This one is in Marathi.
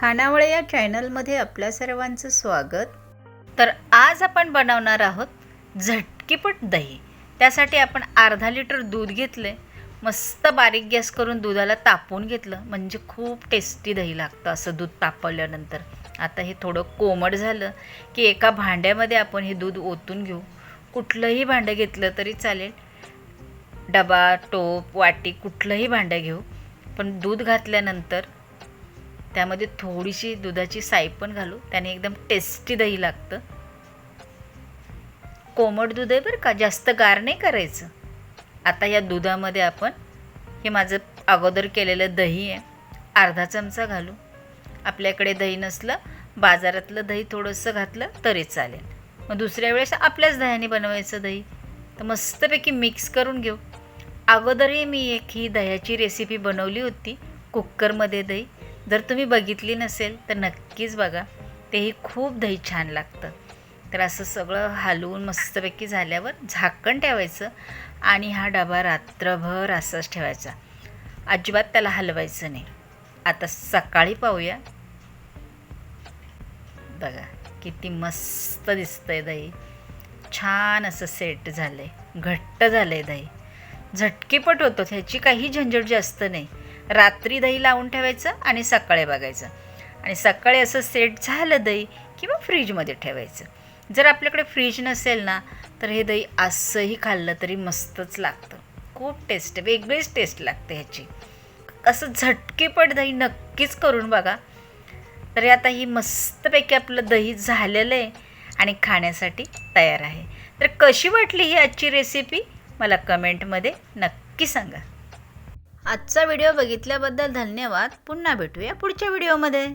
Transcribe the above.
खानावळे या चॅनलमध्ये आपल्या सर्वांचं स्वागत. तर आज आपण बनवणार आहोत झटकीपट दही. त्यासाठी आपण अर्धा लिटर दूध घेतले मस्त बारीक गॅस करून दुधाला तापवून घेतलं. म्हणजे खूप टेस्टी दही लागतं असं दूध तापवल्यानंतर. आता हे थोडं कोमट झालं की एका भांड्यामध्ये आपण हे दूध ओतून घेऊ. कुठलंही भांडं घेतलं तरी चालेल. डबा टोप वाटी कुठलंही भांडं घेऊ. पण दूध घातल्यानंतर त्यामध्ये थोडीशी दुधाची साई पण घालू. त्याने एकदम टेस्टी दही लागतं. कोमट दूध आहे बरं का? जास्त गार नाही करायचं. आता या दुधामध्ये आपण हे माझं अगोदर केलेलं दही आहे. अर्धा चमचा घालू. आपल्याकडे दही नसलं बाजारातलं दही थोडंसं घातलं तरी चालेल. मग दुसऱ्या वेळेस आपल्याच दह्याने बनवायचं दही. तर मस्तपैकी मिक्स करून घेऊ. अगोदरही मी एक ही दह्याची रेसिपी बनवली होती. कुकरमध्ये दही. जर तुम्ही बघितली नसेल तर नक्कीच बघा. तेही खूप दही छान लागतं. तर असं सगळं हलवून मस्तपैकी झाल्यावर झाकण ठेवायचं आणि हा डबा रात्रभर असाच ठेवायचा. अजिबात त्याला हलवायचं नाही. आता सकाळी पाहूया. बघा किती मस्त दिसतंय दही. छान असं सेट झालं आहे घट्ट झालं आहे दही. झटकीपट होतो ह्याची काही झंझट जास्त नाही. रात्री दही लावून ठेवायचं आणि सकाळी बघायचं. आणि सकाळी असं सेट झालं दही किंवा फ्रीजमध्ये ठेवायचं. जर आपल्याकडे फ्रीज नसेल ना तर हे दही असंही खाल्लं तरी मस्तच लागतं. खूप टेस्ट वेगळीच टेस्ट लागते ह्याची. असं झटकेपट दही नक्कीच करून बघा. तरी आता ही मस्तपैकी आपलं दही झालेलं आहे आणि खाण्यासाठी तयार आहे. तर कशी वाटली ही आजची रेसिपी मला कमेंटमध्ये नक्की सांगा. आजचा व्हिडिओ बघितल्याबद्दल धन्यवाद. पुन्हा भेटूया पुढच्या व्हिडिओमध्ये.